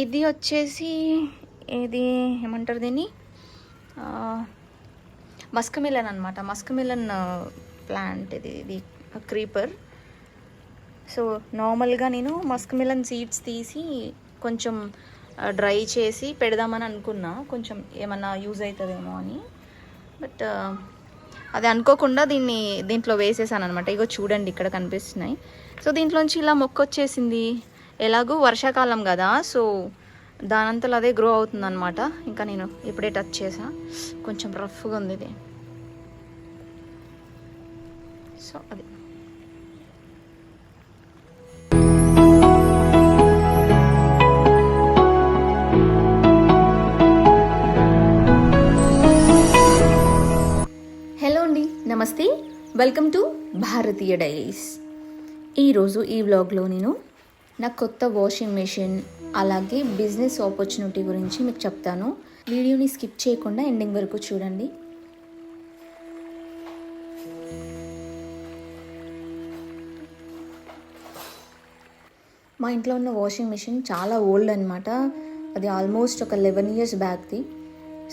ఇది వచ్చేసి ఇది ఏమంటారు దీన్ని? మస్క్ మిలన్ అనమాట మస్క్ మిలన్ ప్లాంట్ ఇది ఇది క్రీపర్ సో నార్మల్గా నేను మస్క్ మిలన్ సీడ్స్ తీసి కొంచెం డ్రై చేసి పెడదామని అనుకున్నా. కొంచెం ఏమన్నా యూజ్ అవుతుందేమో అని. బట్ అది అనుకోకుండా దీన్ని దీంట్లో వేసేసాను అనమాట ఇగో చూడండి ఇక్కడ కనిపిస్తున్నాయి. సో దీంట్లోంచి ఇలా మొక్క వచ్చేసింది. ఎలాగో వర్షాకాలం కదా సో దానంతలో అదే గ్రో అవుతుంది అనమాట ఇంకా నేను ఇప్పుడే టచ్ చేసా. కొంచెం రఫ్గా ఉంది ఇది. సో అది. హలో అండి నమస్తే. వెల్కమ్ టు భారతీయ డైరీస్ ఈరోజు ఈ వ్లాగ్లో నేను నా కొత్త వాషింగ్ మెషిన్ అలాగే బిజినెస్ ఆపర్చునిటీ గురించి మీకు చెప్తాను. వీడియోని స్కిప్ చేయకుండా ఎండింగ్ వరకు చూడండి. మా ఇంట్లో ఉన్న వాషింగ్ మెషిన్ చాలా ఓల్డ్ అనమాట అది ఆల్మోస్ట్ ఒక లెవెన్ ఇయర్స్ బ్యాక్ది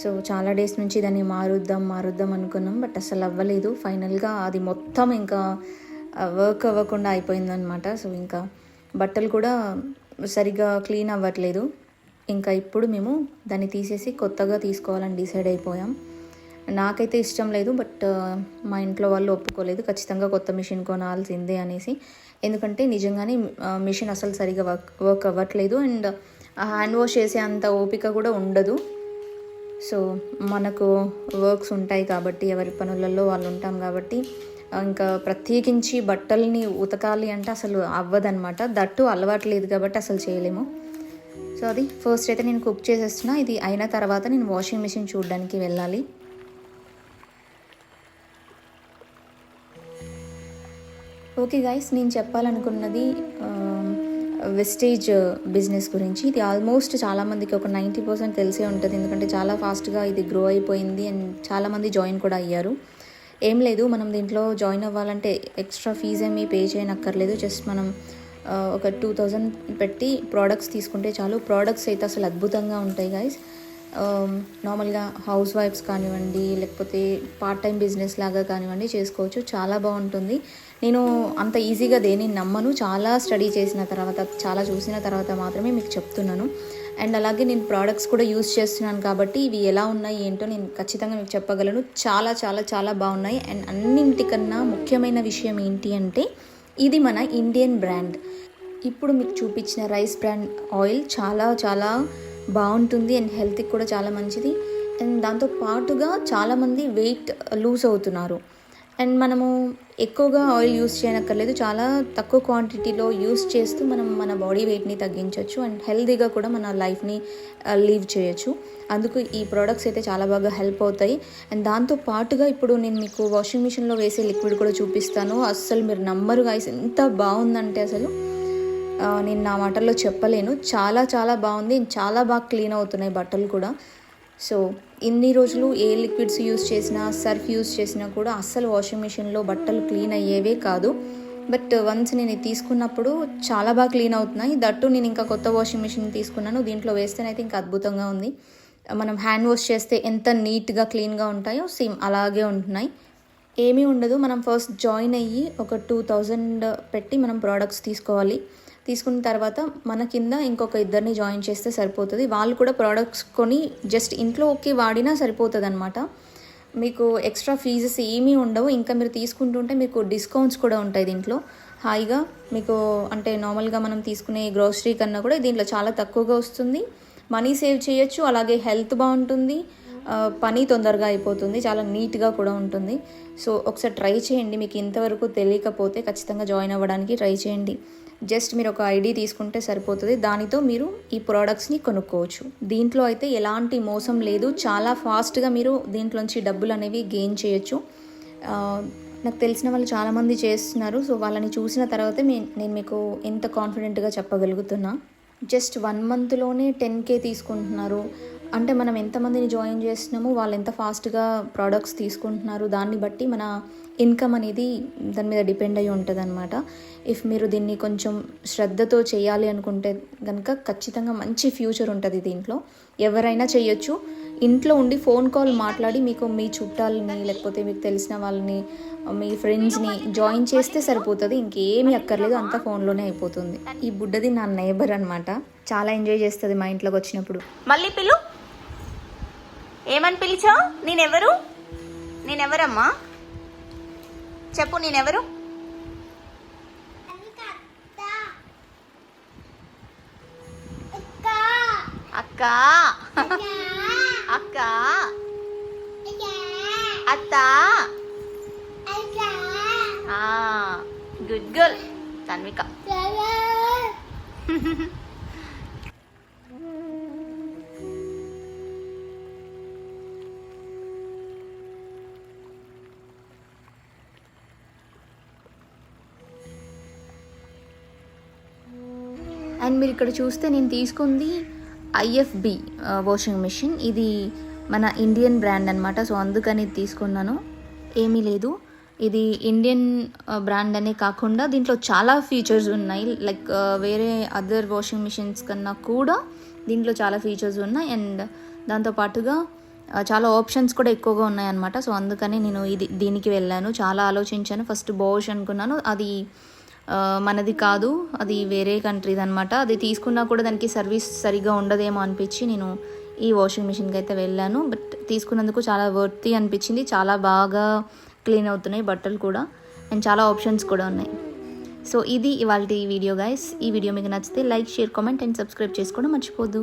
సో చాలా డేస్ నుంచి దాన్ని మారుద్దాం మారుద్దాం అనుకున్నాం బట్ అసలు అవ్వలేదు. ఫైనల్గా అది మొత్తం ఇంకా వర్క్ అవ్వకుండా అయిపోయిందనమాట సో ఇంకా బట్టలు కూడా సరిగ్గా క్లీన్ అవ్వట్లేదు. ఇంకా ఇప్పుడు మేము దాన్ని తీసేసి కొత్తగా తీసుకోవాలని డిసైడ్ అయిపోయాం. నాకైతే ఇష్టం లేదు బట్ మా ఇంట్లో వాళ్ళు ఒప్పుకోలేదు. ఖచ్చితంగా కొత్త మిషన్ కొనాల్సిందే అనేసి. ఎందుకంటే నిజంగానే మిషన్ అసలు సరిగా వర్క్ వర్క్ అవ్వట్లేదు. అండ్ హ్యాండ్ వాష్ చేసే అంత ఓపిక కూడా ఉండదు. సో మనకు వర్క్స్ ఉంటాయి కాబట్టి ఎవరి పనులలో వాళ్ళు ఉంటాం కాబట్టి ఇంకా ప్రత్యేకించి బట్టల్ని ఉతకాలి అంటే అసలు అవ్వదన్నమాట. దట్టు అలవాటు లేదు కాబట్టి అసలు చేయలేము. సో అది ఫస్ట్ అయితే నేను కుక్ చేసేస్తున్నా. ఇది అయిన తర్వాత నేను వాషింగ్ మిషన్ చూడడానికి వెళ్ళాలి. ఓకే గైస్ నేను చెప్పాలనుకున్నది వెస్టేజ్ బిజినెస్ గురించి. ఇది ఆల్మోస్ట్ చాలామందికి ఒక నైంటీ పర్సెంట్ తెలిసే ఉంటుంది. ఎందుకంటే చాలా ఫాస్ట్గా ఇది గ్రో అయిపోయింది. అండ్ చాలామంది జాయిన్ కూడా అయ్యారు. ఏం లేదు మనం దీంట్లో జాయిన్ అవ్వాలంటే ఎక్స్ట్రా ఫీజ్ ఏమీ పే చేయనక్కర్లేదు. జస్ట్ మనం ఒక టూ థౌజండ్ పెట్టి ప్రోడక్ట్స్ తీసుకుంటే చాలు. ప్రోడక్ట్స్ అయితే అసలు అద్భుతంగా ఉంటాయి గైస్ నార్మల్గా హౌస్ వైఫ్స్ కానివ్వండి లేకపోతే పార్ట్ టైం బిజినెస్ లాగా కానివ్వండి చేసుకోవచ్చు. చాలా బాగుంటుంది. నేను అంత ఈజీగా దేని నమ్మను. చాలా స్టడీ చేసిన తర్వాత చాలా చూసిన తర్వాత మాత్రమే మీకు చెప్తున్నాను. అండ్ అలాగే నేను ప్రోడక్ట్స్ కూడా యూస్ చేస్తున్నాను కాబట్టి ఇవి ఎలా ఉన్నాయి ఏంటో నేను ఖచ్చితంగా మీకు చెప్పగలను. చాలా చాలా చాలా బాగున్నాయి. అండ్ అన్నింటికన్నా ముఖ్యమైన విషయం ఏంటి అంటే ఇది మన ఇండియన్ బ్రాండ్ ఇప్పుడు మీకు చూపించిన రైస్ బ్రాండ్ ఆయిల్ చాలా చాలా బాగుంటుంది అండ్ హెల్త్కి కూడా చాలా మంచిది. అండ్ దాంతో పాటుగా చాలామంది వెయిట్ లూజ్ అవుతున్నారు. అండ్ మనము ఎక్కువగా ఆయిల్ యూస్ చేయనక్కర్లేదు. చాలా తక్కువ క్వాంటిటీలో యూస్ చేస్తూ మనం మన బాడీ వెయిట్ని తగ్గించవచ్చు. అండ్ హెల్తీగా కూడా మన లైఫ్ని లీవ్ uh, చేయొచ్చు. అందుకు ఈ ప్రోడక్ట్స్ అయితే చాలా బాగా హెల్ప్ అవుతాయి. అండ్ దాంతో పాటుగా ఇప్పుడు నేను మీకు వాషింగ్ మిషన్లో వేసే లిక్విడ్ కూడా చూపిస్తాను. అస్సలు మీరు నమ్మరు గాయస్ ఎంత బాగుందంటే అసలు. నేను నా మాటల్లో చెప్పలేను. చాలా చాలా బాగుంది. చాలా బాగా క్లీన్ అవుతున్నాయి బట్టలు కూడా. సో ఇన్ని రోజులు ఏ లిక్విడ్స్ యూస్ చేసినా సర్ఫ్ యూస్ చేసినా కూడా అస్సలు వాషింగ్ మిషన్లో బట్టలు క్లీన్ అయ్యేవే కాదు. బట్ వన్స్ నేను తీసుకున్నప్పుడు చాలా బాగా క్లీన్ అవుతున్నాయి. దట్టు నేను ఇంకా కొత్త వాషింగ్ మిషన్ తీసుకున్నాను. దీంట్లో వేస్తేనైతే ఇంకా అద్భుతంగా ఉంది. మనం హ్యాండ్ వాష్ చేస్తే ఎంత నీట్గా క్లీన్గా ఉంటాయో సేమ్ అలాగే ఉంటున్నాయి. ఏమీ ఉండదు. మనం ఫస్ట్ జాయిన్ అయ్యి ఒక టూ థౌజండ్ పెట్టి మనం ప్రోడక్ట్స్ తీసుకోవాలి. తీసుకున్న తర్వాత మన కింద ఇంకొక ఇద్దరిని జాయిన్ చేస్తే సరిపోతుంది. వాళ్ళు కూడా ప్రోడక్ట్స్ కొని జస్ట్ ఇంట్లో ఒకే వాడినా సరిపోతుంది అనమాట మీకు ఎక్స్ట్రా ఫీజెస్ ఏమీ ఉండవు. ఇంకా మీరు తీసుకుంటుంటే మీకు డిస్కౌంట్స్ కూడా ఉంటాయి దీంట్లో. హాయిగా మీకు అంటే నార్మల్గా మనం తీసుకునే గ్రోసరీ కన్నా కూడా దీంట్లో చాలా తక్కువగా వస్తుంది. మనీ సేవ్ చేయొచ్చు. అలాగే హెల్త్ బాగుంటుంది. పని తొందరగా అయిపోతుంది చాలా నీట్గా కూడా ఉంటుంది. సో ఒకసారి ట్రై చేయండి. మీకు ఇంతవరకు తెలియకపోతే ఖచ్చితంగా జాయిన్ అవ్వడానికి ట్రై చేయండి. జస్ట్ మీరు ఒక ఐడి తీసుకుంటే సరిపోతుంది. దానితో మీరు ఈ ప్రోడక్ట్స్ని కొనుక్కోవచ్చు. దీంట్లో అయితే ఎలాంటి మోసం లేదు. చాలా ఫాస్ట్గా మీరు దీంట్లోంచి డబ్బులు అనేవి గెయిన్ చేయొచ్చు. నాకు తెలిసిన వాళ్ళు చాలామంది చేస్తున్నారు. సో వాళ్ళని చూసిన తర్వాతే నేను మీకు ఎంత కాన్ఫిడెంట్గా చెప్పగలుగుతున్నా. జస్ట్ వన్ మంత్లోనే టెన్ కే తీసుకుంటున్నారు. అంటే మనం ఎంతమందిని జాయిన్ చేస్తున్నామో వాళ్ళు ఎంత ఫాస్ట్గా ప్రోడక్ట్స్ తీసుకుంటున్నారు దాన్ని బట్టి మన ఇన్కమ్ అనేది దాని మీద డిపెండ్ అయి ఉంటుంది అనమాట ఇఫ్ మీరు దీన్ని కొంచెం శ్రద్ధతో చేయాలి అనుకుంటే కనుక ఖచ్చితంగా మంచి ఫ్యూచర్ ఉంటుంది దీంట్లో. ఎవరైనా చేయొచ్చు. ఇంట్లో ఉండి ఫోన్ కాల్ మాట్లాడి మీకు మీ చుట్టాలని లేకపోతే మీకు తెలిసిన వాళ్ళని మీ ఫ్రెండ్స్ని జాయిన్ చేస్తే సరిపోతుంది. ఇంకేమీ అక్కర్లేదు అంతా ఫోన్లోనే అయిపోతుంది. ఈ బుడ్డది నా నైబర్ అనమాట చాలా ఎంజాయ్ చేస్తుంది మా ఇంట్లోకి వచ్చినప్పుడు. మళ్ళీ పిల్లు ఏమని పిలిచావు? నేనెవరు? నేనెవరమ్మా? చెప్పు నేనెవరు? అక్క. అక్క. అత్త. Good girl Tanvika. అండ్ మీరు ఇక్కడ చూస్తే నేను తీసుకుంది ఐఎఫ్బి వాషింగ్ మిషన్ ఇది మన ఇండియన్ బ్రాండ్ అనమాట సో అందుకని తీసుకున్నాను. ఏమీ లేదు. ఇది ఇండియన్ బ్రాండ్ అనే కాకుండా దీంట్లో చాలా ఫీచర్స్ ఉన్నాయి. లైక్ వేరే అదర్ వాషింగ్ మిషన్స్ కన్నా కూడా దీంట్లో చాలా ఫీచర్స్ ఉన్నాయి. అండ్ దాంతోపాటుగా చాలా ఆప్షన్స్ కూడా ఎక్కువగా ఉన్నాయన్నమాట. సో అందుకని నేను ఇది దీనికి వెళ్ళాను. చాలా ఆలోచించాను. ఫస్ట్ బోష్ అనుకున్నాను. అది మనది కాదు అది వేరే కంట్రీది అనమాట అది తీసుకున్నా కూడా దానికి సర్వీస్ సరిగా ఉండదేమో అనిపించి నేను ఈ వాషింగ్ మిషన్కి అయితే వెళ్ళాను. బట్ తీసుకున్నందుకు చాలా వర్తి అనిపించింది. చాలా బాగా క్లీన్ అవుతున్నాయి బట్టలు కూడా. అండ్ చాలా ఆప్షన్స్ కూడా ఉన్నాయి. సో ఇది ఇవాళ వీడియో గైస్ ఈ వీడియో మీకు నచ్చితే like share comment and subscribe చేసుకోవడం మర్చిపోద్దు